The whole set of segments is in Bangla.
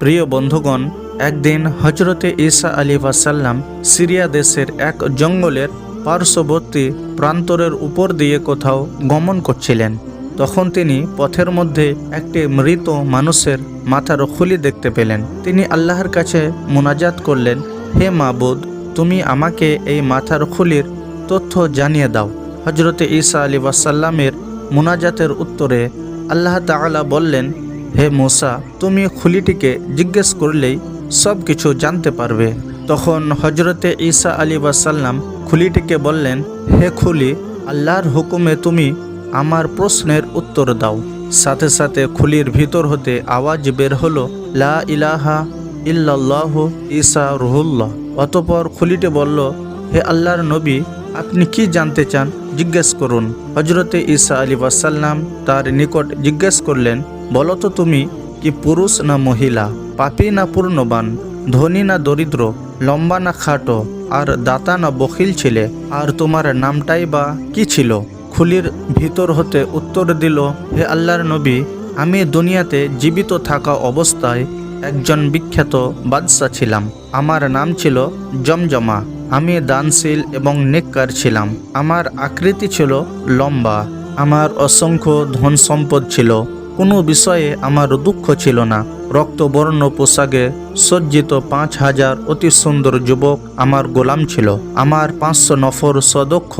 প্রিয় বন্ধুগণ, একদিন হজরতে ঈসা আলী ওয়াসাল্লাম সিরিয়া দেশের এক জঙ্গলের পার্শ্ববর্তী প্রান্তরের উপর দিয়ে কোথাও গমন করছিলেন। তখন তিনি পথের মধ্যে একটি মৃত মানুষের মাথার খুলি দেখতে পেলেন। তিনি আল্লাহর কাছে মোনাজাত করলেন, হে মাবুদ, তুমি আমাকে এই মাথার খুলির তথ্য জানিয়ে দাও। হজরতে ঈসা আলী ওয়াসাল্লামের মোনাজাতের উত্তরে আল্লাহ তাআলা বললেন হে মোসা, তুমি খুলিটিকে জিজ্ঞেস করলেই সব কিছু জানতে পারবে। তখন হজরতে ঈসা আলী ওয়াসাল্লাম খুলিটিকে বললেন, হে খুলি, আল্লাহর হুকুমে তুমি আমার প্রশ্নের উত্তর দাও। সাথে সাথে খুলির ভিতর হতে আওয়াজ বের হলো, লা ইলাহা ইল্লাল্লাহ ঈসা রুহুল্লাহ। অতপর খুলিটি বলল, হে আল্লাহর নবী, আপনি কি জানতে চান? জিজ্ঞেস করুন। হজরতে ঈসা আলী ওয়াসাল্লাম তার নিকট জিজ্ঞেস করলেন বলো তো তুমি কি পুরুষ না মহিলা, পাপী না পূর্ণবান, ধনী না দরিদ্র, লম্বা না খাটো, আর দাতা না বখিল ছিলে, আর তোমার নামটাই বা কি ছিল? খুলির ভিতর হতে উত্তর দিল, হে আল্লাহর নবী, আমি দুনিয়াতে জীবিত থাকা অবস্থায় একজন বিখ্যাত বাদশা ছিলাম। আমার নাম ছিল জমজমা। আমি দানশীল এবং নেককার ছিলাম। আমার আকৃতি ছিল লম্বা। আমার অসংখ্য ধন সম্পদ ছিল। কোনো বিষয়ে আমার দুঃখ ছিল না। রক্তবর্ণ পোশাকে সজ্জিত পাঁচ হাজার অতি সুন্দর যুবক আমার গোলাম ছিল। আমার পাঁচশো নফর সদক্ষ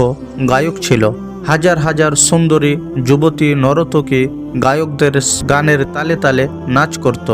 গায়ক ছিল। হাজার হাজার সুন্দরী যুবতী নরতকী গায়কদের গানের তালে তালে নাচ করত।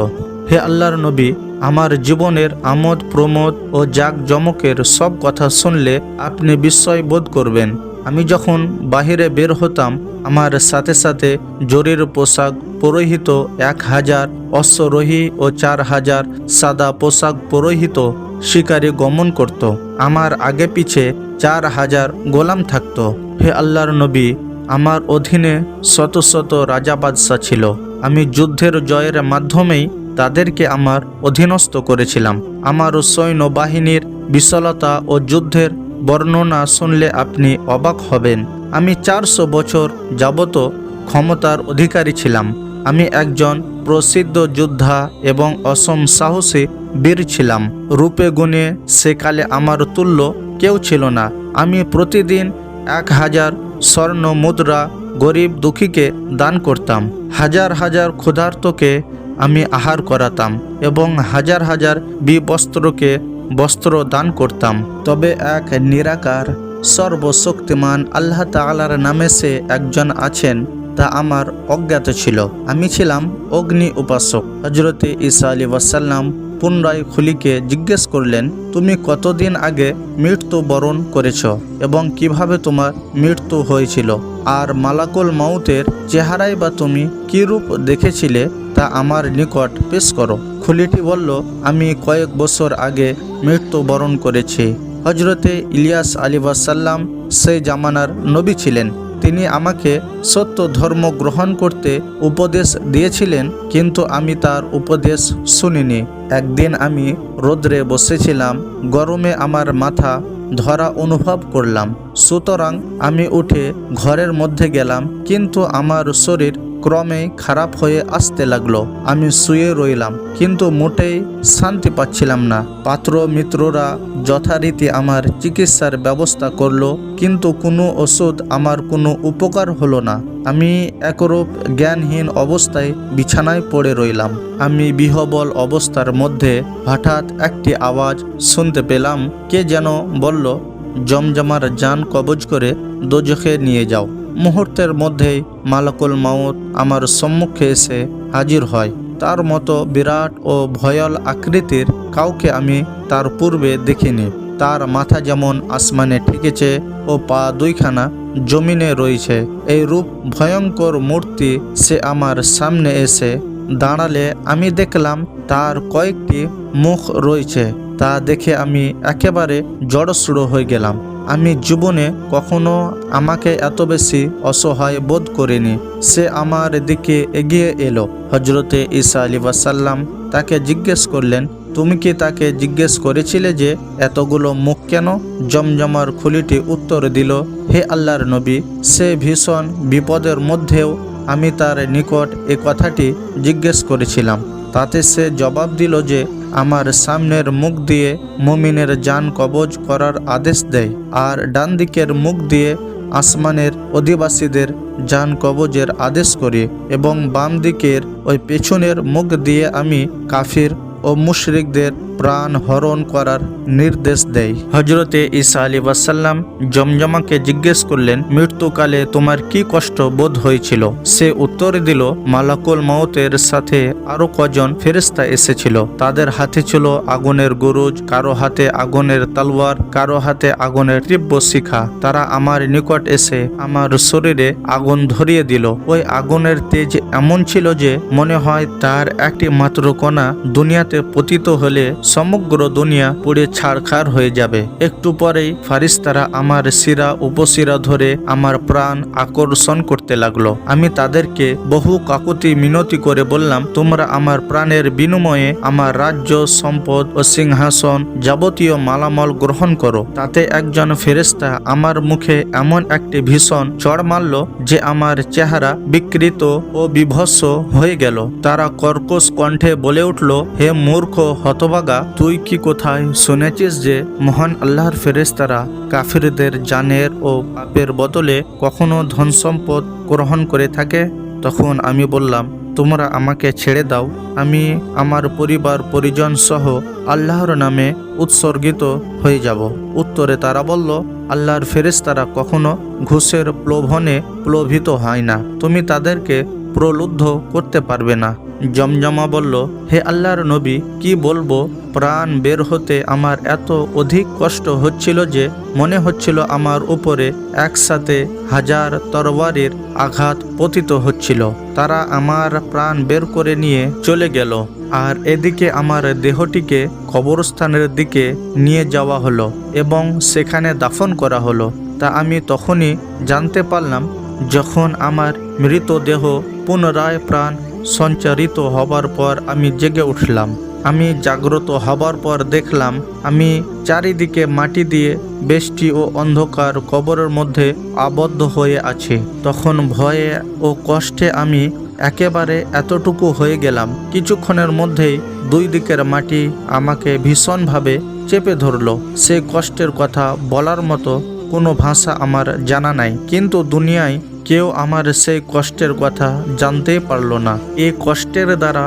হে আল্লাহর নবী, আমার জীবনের আমোদ প্রমোদ ও জাক জমকের সব কথা শুনলে আপনি বিস্ময় বোধ করবেন। আমি যখন বাহিরে বের হতাম, আমার সাথে সাথে জরির পোশাক পরিহিত এক হাজার, অশ্বরোহী ও চার হাজার সাদা পোশাক পরিহিত শিকারী গমন করত। আমার আগে পিছে চার হাজার গোলাম থাকত। হে আল্লাহর নবী, আমার অধীনে শত শত রাজা বাদশাহ ছিল। আমি যুদ্ধের জয়ের মাধ্যমেই তাদেরকে আমার অধীনস্থ করেছিলাম। আমার সৈন্য বাহিনীর বিশালতা ও যুদ্ধের বর্ণনা শুনলে আপনি অবাক হবেন। আমি চারশো বছর যাবত ক্ষমতার অধিকারী ছিলাম। আমি একজন প্রসিদ্ধ যোদ্ধা এবং অসম সাহসী বীর ছিলাম। রূপে গুণে সেকালে আমার তুল্য কেউ ছিল না। আমি প্রতিদিন এক হাজার স্বর্ণ মুদ্রা গরিব দুঃখীকে দান করতাম। হাজার হাজার ক্ষুধার্তকে আমি আহার করাতাম এবং হাজার হাজার বিবস্ত্রকে বস্ত্র দান করতাম। তবে এক নিরাকার, সর্বশক্তিমান আল্লাহ তালার নামে সে একজন আছেন, তা আমার অজ্ঞাত ছিল। আমি ছিলাম অগ্নি উপাসক হজরতে ঈসা আলী ওয়াসাল্লাম পুনরায় খুলিকে জিজ্ঞেস করলেন, তুমি কতদিন আগে মৃত্যু বরণ করেছ এবং কীভাবে তোমার মৃত্যু হয়েছিল? আর মালাকুল মাউতের চেহারায় বা তুমি কি রূপ দেখেছিলে তা আমার নিকট পেশ করো। খুলিটি বলল, আমি কয়েক বছর আগে মৃত্যু বরণ করেছি। হজরতে ইলিয়াস আলী ওয়াসাল্লাম সেই জামানার নবী ছিলেন। তিনি আমাকে সত্য ধর্ম গ্রহণ করতে উপদেশ দিয়েছিলেন, কিন্তু আমি তার উপদেশ শুনিনি। একদিন আমি রোদ্রে বসেছিলাম, গরমে আমার মাথা ধরা অনুভব করলাম। সুতরাং আমি উঠে ঘরের মধ্যে গেলাম, কিন্তু আমার শরীর ক্রমে খারাপ হয়ে আসতে লাগল। আমি শুয়ে রইলাম, কিন্তু মোটেই শান্তি পাচ্ছিলাম না। পাত্র মিত্ররা যথারীতি আমার চিকিৎসার ব্যবস্থা করল, কিন্তু কোনো ওষুধ আমার কোনো উপকার হলো না। আমি একরূপ জ্ঞানহীন অবস্থায় বিছানায় পড়ে রইলাম। আমি বিহবল অবস্থার মধ্যে হঠাৎ একটি আওয়াজ শুনতে পেলাম, কে যেন বলল, জমজমার যান কবজ করে দোজখে নিয়ে যাও। মুহূর্তের মধ্যেই মালাকুল মাউত আমার সম্মুখে এসে হাজির হয়। তার মতো বিরাট ও ভয়াল আকৃতির কাউকে আমি তার পূর্বে দেখিনি। তার মাথা যেমন আসমানে ঠেকেছে ও পা দুইখানা জমিনে রয়েছে। এই রূপ ভয়ঙ্কর মূর্তি সে আমার সামনে এসে দাঁড়ালে আমি দেখলাম তার কয়েকটি মুখ রয়েছে। তা দেখে আমি একেবারে জড়সড়ো হয়ে গেলাম। আমি জীবনে কখনো আমাকে এত বেশি অসহায় বোধ করিনি। সে আমার দিকে এগিয়ে এলো। হজরতে ঈসা আলী ওয়াসাল্লাম তাকে জিজ্ঞেস করলেন, তুমি কি তাকে জিজ্ঞেস করেছিলে যে এতগুলো মুখ কেন? জমজমার খুলিটি উত্তর দিল, হে আল্লাহর নবী, সে ভীষণ বিপদের মধ্যেও আমি তার নিকট এ কথাটি জিজ্ঞেস করেছিলাম। তাতে সে জবাব দিল যে, আমার সামনের মুখ দিয়ে মুমিনের যান কবজ করার আদেশ দেয়, আর ডান দিকের মুখ দিয়ে আসমানের অধিবাসীদের যান কবজের আদেশ করি, এবং বাম দিকের ওই পেছনের মুখ দিয়ে আমি কাফির ও মুশরিকদের প্রাণ হরণ করার নির্দেশ দেয়। হজরতে ঈসা আলী ওয়াসাল্লাম জমজমাকে জিজ্ঞেস করলেন, মৃত্যুকালে তোমার কি কষ্ট বোধ হয়েছিল? সে উত্তর দিল, মালাকুল মাউতের সাথে আরও কজন ফেরেস্তা এসেছিল। তাদের হাতে ছিল আগুনের গরুজ, কারও হাতে আগুনের তালওয়ার, কারও হাতে আগুনের তীব্র শিখা। তারা আমার নিকট এসে আমার শরীরে আগুন ধরিয়ে দিল। ওই আগুনের তেজ এমন ছিল যে মনে হয় তার একটি মাত্র কণা দুনিয়াতে পতিত হলে সমগ্র দুনিয়া পুড়ে ছাড়খাড় হয়ে যাবে। একটু পরেই ফারিস্তারা আমার শিরা উপশিরা ধরে আমার প্রাণ আকর্ষণ করতে লাগল। আমি তাদেরকে বহু কাকুতি মিনতি করে বললাম, তোমরা আমার প্রাণের বিনিময়ে আমার রাজ্য, সম্পদ ও সিংহাসন যাবতীয় মালামাল গ্রহণ করো। তাতে একজন ফেরেস্তা আমার মুখে এমন একটি ভীষণ চড় মারল যে আমার চেহারা বিকৃত ও বিভৎস হয়ে গেল। তারা কর্কশ কণ্ঠে বলে উঠল, হে মূর্খ হতভাগা তুই কি কোথায় শুনেছিস যে মহান আল্লাহর ফেরেস্তারা কাফিরদের জানের ও পাপের বদলে কখনো ধন সম্পদ গ্রহণ করে থাকে? তখন আমি বললাম, তোমরা আমাকে ছেড়ে দাও। আমি আমার পরিবার, পরিজন সহ আল্লাহর নামে উৎসর্গিত হয়ে যাব। উত্তরে তারা বলল, আল্লাহর ফেরেশতারা কখনো ঘুষের প্লোভনে প্লোভিত হয় না। তুমি তাদেরকে প্রলুব্ধ করতে পারবে না। জমজমা বলল, হে আল্লাহর নবী, কি বলব? প্রাণ বের হতে আমার এত অধিক কষ্ট হচ্ছিল যে মনে হচ্ছিল আমার উপরে একসাথে হাজার তরবারির আঘাত পতিত হচ্ছিল। তারা আমার প্রাণ বের করে নিয়ে চলে গেল, আর এদিকে আমার দেহটিকে কবরস্থানের দিকে নিয়ে যাওয়া হলো এবং সেখানে দাফন করা হলো। তা আমি তখনই জানতে পারলাম যখন আমার মৃতদেহ পুনরায় প্রাণ সঞ্চারিত হবার পর আমি জেগে উঠলাম। আমি জাগ্রত হবার পর দেখলাম, আমি চারিদিকে মাটি দিয়ে বেষ্টি ও অন্ধকার কবরের মধ্যে আবদ্ধ হয়ে আছে। তখন ভয়ে ও কষ্টে আমি একেবারে এতটুকু হয়ে গেলাম। কিছুক্ষণের মধ্যেই দুই দিকের মাটি আমাকে ভীষণভাবে চেপে ধরলো। সে কষ্টের কথা বলার মতো কোনো ভাষা আমার জানা নাই, কিন্তু দুনিয়ায় কেউ আমার সেই কষ্টের কথা জানতে পারল না। এই কষ্টের দ্বারা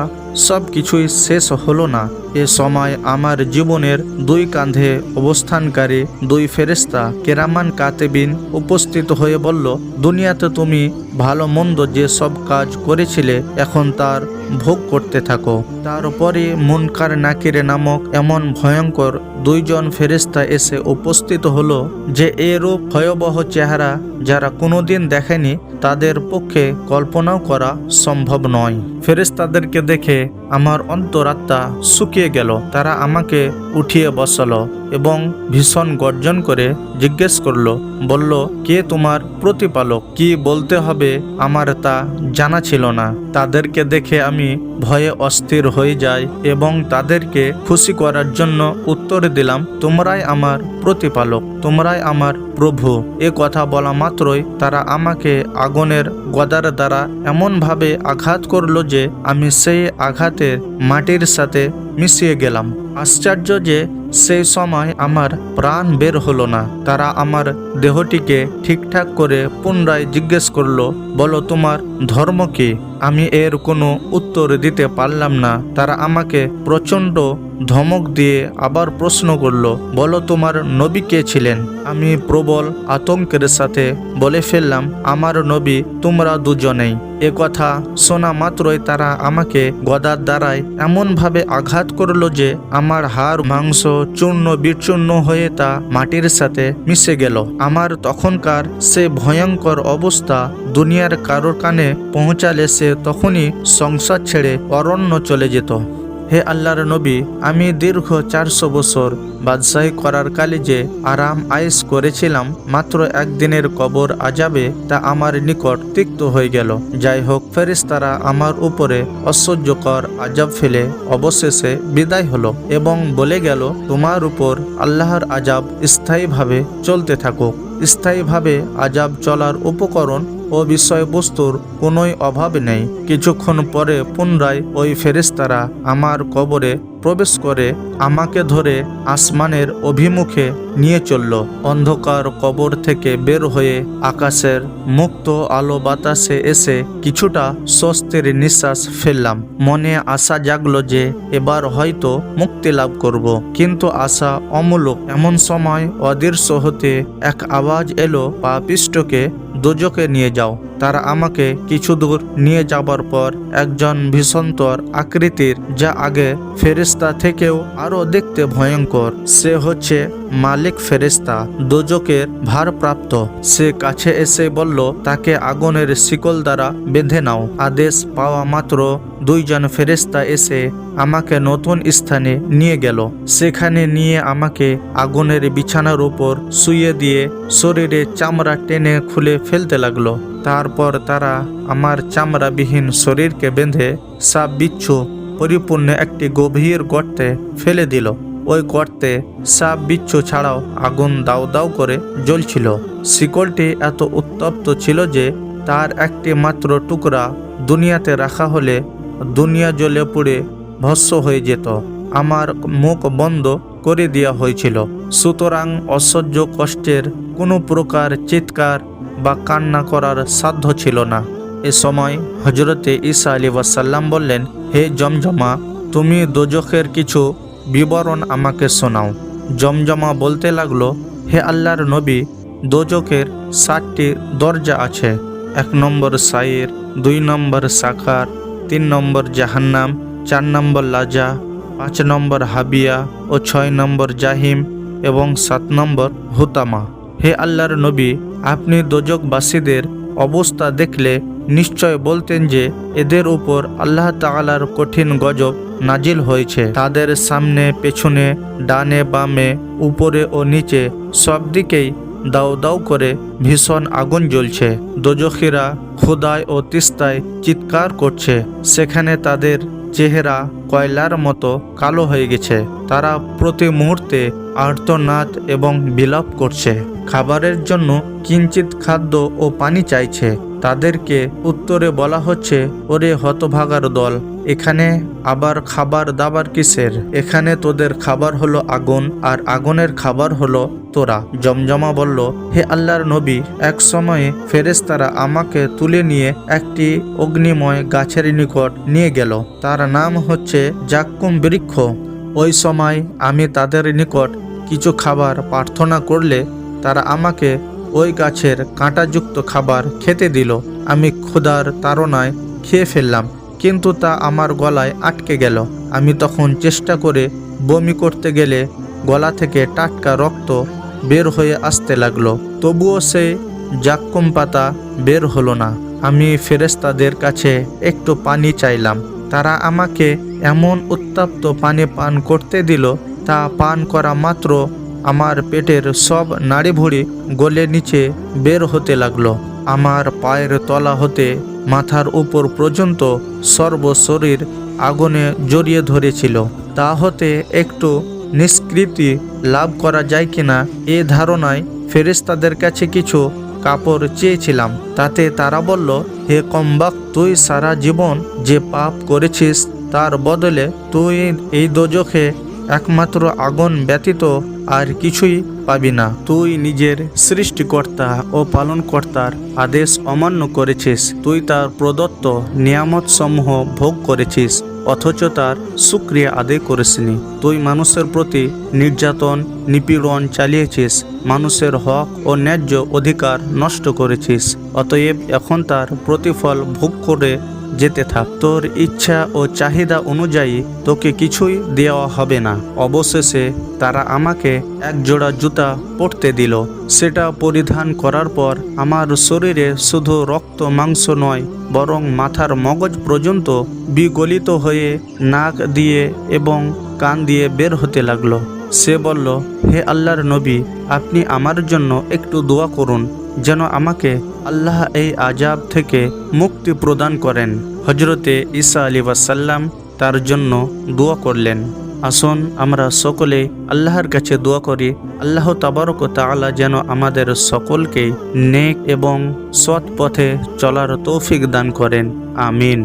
সব কিছুই শেষ হলো না। এ সময় আমার জীবনের দুই কাঁধে অবস্থানকারী দুই ফেরেস্তা কেরামান কাতেবিন উপস্থিত হয়ে বলল, দুনিয়াতে তুমি ভালো মন্দ যে সব কাজ করেছিলে এখন তার ভোগ করতে থাকো। তারপরে মুনকার নাকিরে নামক এমন ভয়ঙ্কর দুইজন ফেরেস্তা এসে উপস্থিত হলো যে এরূপ ভয়াবহ চেহারা যারা কোনোদিন দেখেনি তাদের পক্ষে কল্পনাও করা সম্ভব নয়। ফেরেস্তাদেরকে দেখে আমার অন্তরাত্মা শুকিয়ে গেল তারা আমাকে উঠিয়ে বসালো। এবং ভীষণ গর্জন করে জিজ্ঞেস করল, বলল, কে তোমার প্রতিপালক? কি বলতে হবে? আমার তা জানা ছিল না। তাদেরকে দেখে আমি ভয়ে অস্থির হয়ে যাই এবং তাদেরকে খুশি করার জন্য উত্তর দিলাম, তোমরাই আমার প্রতিপালক, তোমরাই আমার প্রভু। এ কথা বলা মাত্রই তারা আমাকে আগুনের গদার দ্বারা এমনভাবে আঘাত করল যে আমি সেই আঘাতের মাটির সাথে মিশিয়ে গেলাম। আশ্চর্য যে সেই সময় আমার প্রাণ বের হলো না। তারা আমার দেহটিকে ঠিকঠাক করে পুনরায় জিজ্ঞেস করল, বলো তোমার ধর্ম কি? আমি এর কোনো উত্তর দিতে পারলাম না। তারা আমাকে প্রচণ্ড ধমক দিয়ে আবার প্রশ্ন করল, বলো তোমার নবী কে ছিলেন? আমি প্রবল আতঙ্কের সাথে বলে ফেললাম, আমার নবী তোমরা দুজনেই। এ কথা শোনা মাত্রই তারা আমাকে গদার দ্বারায় এমনভাবে আঘাত করল যে আমার হাড়, মাংস, চূর্ণ, বিচূর্ণ হয়ে তা মাটির সাথে মিশে গেল। আমার তখনকার সে ভয়ঙ্কর অবস্থা দুনিয়ার কারোর কানে পৌঁছালে সে তখনই সংসার ছেড়ে অরণ্য চলে যেত। হে আল্লাহর নবী, আমি দীর্ঘ চারশো বছর বাদশাহী করার কালে যে আরাম আয়েস করেছিলাম, মাত্র একদিনের কবর আজাবে তা আমার নিকট তিক্ত হয়ে গেল। যাই হোক ফেরিস্তারা আমার উপরে অসহ্যকর আজাব ফেলে অবশেষে বিদায় হলো এবং বলে গেল, তোমার উপর আল্লাহর আজাব স্থায়ীভাবে চলতে থাকুক। স্থায়ীভাবে আজাব চলার উপকরণ ও বিষয়বস্তুর কোনোই অভাব নেই। কিছুক্ষণ পরে পুনরায় ওই ফেরেশতারা আমার কবরে প্রবেশ করে আমাকে ধরে আসমানের অভিমুখে নিয়ে চলল। অন্ধকার কবর থেকে বের হয়ে আকাশের মুক্ত আলো বাতাসে এসে কিছুটা স্বস্তির নিঃশ্বাস ফেললাম। মনে আশা জাগলো যে এবার হয়তো মুক্তি লাভ করব। কিন্তু আশা অমূলক। এমন সময় অদৃশ্য হতে এক আওয়াজ এলো পা পাপিষ্টকে। দুজকে নিয়ে যাও। তারা আমাকে কিছু দূর নিয়ে যাবার পর একজন ভীষণতর আকৃতির, যা আগে ফেরেস্তা থেকেও আরও দেখতে ভয়ঙ্কর। সে হচ্ছে মালিক ফেরেস্তা দোজকের ভারপ্রাপ্ত। সে কাছে এসে বলল, তাকে আগুনের শিকল দ্বারা বেঁধে নাও। আদেশ পাওয়া মাত্র দুইজন ফেরেস্তা এসে আমাকে নতুন স্থানে নিয়ে গেল। সেখানে নিয়ে আমাকে আগুনের বিছানার উপর শুয়ে দিয়ে শরীরে চামড়া টেনে খুলে ফেলতে লাগল। তারপর তারা আমার চামড়াবিহীন শরীরকে বেঁধে সাপ বিচ্ছু পরিপূর্ণ একটি গভীর গর্তে ফেলে দিল। ওই গর্তে সাপ বিচ্ছু ছাড়াও আগুন দাউ দাউ করে জ্বলছিল। শিকলটি এত উত্তপ্ত ছিল যে তার একটি মাত্র টুকরা দুনিয়াতে রাখা হলে দুনিয়া জ্বলে পুড়ে ভস্য হয়ে যেত। আমার মুখ বন্ধ করে দেওয়া হয়েছিল। সুতরাং অসহ্য কষ্টের কোনো প্রকার চিৎকার বা কান্না করার সাধ্য ছিল না। এ সময় হজরতে ঈসা আলী ওয়াসাল্লাম বললেন, হে জমজমা, তুমি দোজখের কিছু বিবরণ আমাকে শোনাও। জমজমা বলতে লাগল, হে আল্লাহর নবী, দোজখের সাতটি দরজা আছে। এক নম্বর সাইর, দুই নম্বর সাখার, তিন নম্বর জাহান্নাম, চার নম্বর লাজা, পাঁচ নম্বর হাবিয়া ও ছয় নম্বর জাহিম এবং সাত নম্বর হুতামা। হে আল্লাহর নবী আপনি দোজকবাসীদের অবস্থা দেখলে নিশ্চয় বলতেন যে এদের উপর আল্লাহ তাআলার কঠিন গজব নাজিল হয়েছে। তাদের সামনে, পেছনে, ডানে, বামে, উপরে ও নিচে সব দিকেই দাউ দাউ করে ভীষণ আগুন জ্বলছে। দোজখিরা খুদায় ও তিস্তায় চিৎকার করছে। সেখানে তাদের চেহারা কয়লার মতো কালো হয়ে গেছে। তারা প্রতি মুহূর্তে আর্তনাদ এবং বিলাপ করছে। খাবারের জন্য কিঞ্চিত খাদ্য ও পানি চাইছে। তাদেরকে উত্তরে বলা হচ্ছে, ওরে হতভাগার দল, এখানে আবার খাবার দাবার কিসের? এখানে তোদের খাবার হলো আগুন, আর আগুনের খাবার হলো তোরা। জমজমা বলল, হে আল্লাহর নবী, এক সময়ে ফেরেশতারা আমাকে তুলে নিয়ে একটি অগ্নিময় গাছের নিকট নিয়ে গেল। তার নাম হচ্ছে জাক্কুম বৃক্ষ। ওই সময় আমি তাদের নিকট কিছু খাবার প্রার্থনা করলে তারা আমাকে ওই গাছের কাঁটাযুক্ত খাবার খেতে দিল। আমি ক্ষুধার তাড়নায় খেয়ে ফেললাম, কিন্তু তা আমার গলায় আটকে গেল। আমি তখন চেষ্টা করে বমি করতে গেলে গলা থেকে টাটকা রক্ত বের হয়ে আসতে লাগল। তবুও সে জাক্কুম পাতা বের হলো না। আমি ফেরেস্তাদের কাছে একটু পানি চাইলাম। তারা আমাকে এমন উত্তপ্ত পানি পান করতে দিল, তা পান করা মাত্র আমার পেটের সব নাড়িভুড়ি গলে নিচে বের হতে লাগল। আমার পায়ের তলা হতে মাথার উপর পর্যন্ত সর্বশরীর আগুনে জড়িয়ে ধরেছিল। তা হতে একটু নিষ্কৃতি লাভ করা যায় কিনা এ ধারণায় ফেরেশতাদের কাছে কিছু কাপড় চেয়েছিলাম। তাতে তারা বলল, হে কম্বাক, তুই সারা জীবন যে পাপ করেছিস তার বদলে তুই এই দোজখে একমাত্র আগুন ব্যতীত আর কিছুই পাবি না। তুই নিজের সৃষ্টিকর্তা ও পালনকর্তার আদেশ অমান্য করেছিস। তুই তার প্রদত্ত নিয়ামত সমূহ ভোগ করেছিস, অথচ তার সুক্রিয়া আদায় করিসনি তুই মানুষের প্রতি নির্যাতন, নিপীড়ন চালিয়েছিস, মানুষের হক ও ন্যায্য অধিকার নষ্ট করেছিস। অতএব এখন তার প্রতিফল ভোগ করে যেতে থাক। তোর ইচ্ছা ও চাহিদা অনুযায়ী তোকে কিছুই দেওয়া হবে না। অবশেষে তারা আমাকে এক জোড়া জুতা পরতে দিল। সেটা পরিধান করার পর আমার শরীরে শুধু রক্ত মাংস নয়, বরং মাথার মগজ পর্যন্ত বিগলিত হয়ে নাক দিয়ে এবং কান দিয়ে বের হতে লাগল। সে বলল, হে আল্লাহর নবী, আপনি আমার জন্য একটু দোয়া করুন। যেন আমাকে আল্লাহ এই আজাব থেকে মুক্তি প্রদান করেন। হজরতে ঈসা আলী ওয়াসাল্লাম তার জন্য দোয়া করলেন। আসুন আমরা সকলে আল্লাহর কাছে দোয়া করি। আল্লাহ তাবারক তালা যেন আমাদের সকলকে নেক এবং সৎ পথে চলার তৌফিক দান করেন। আমিন।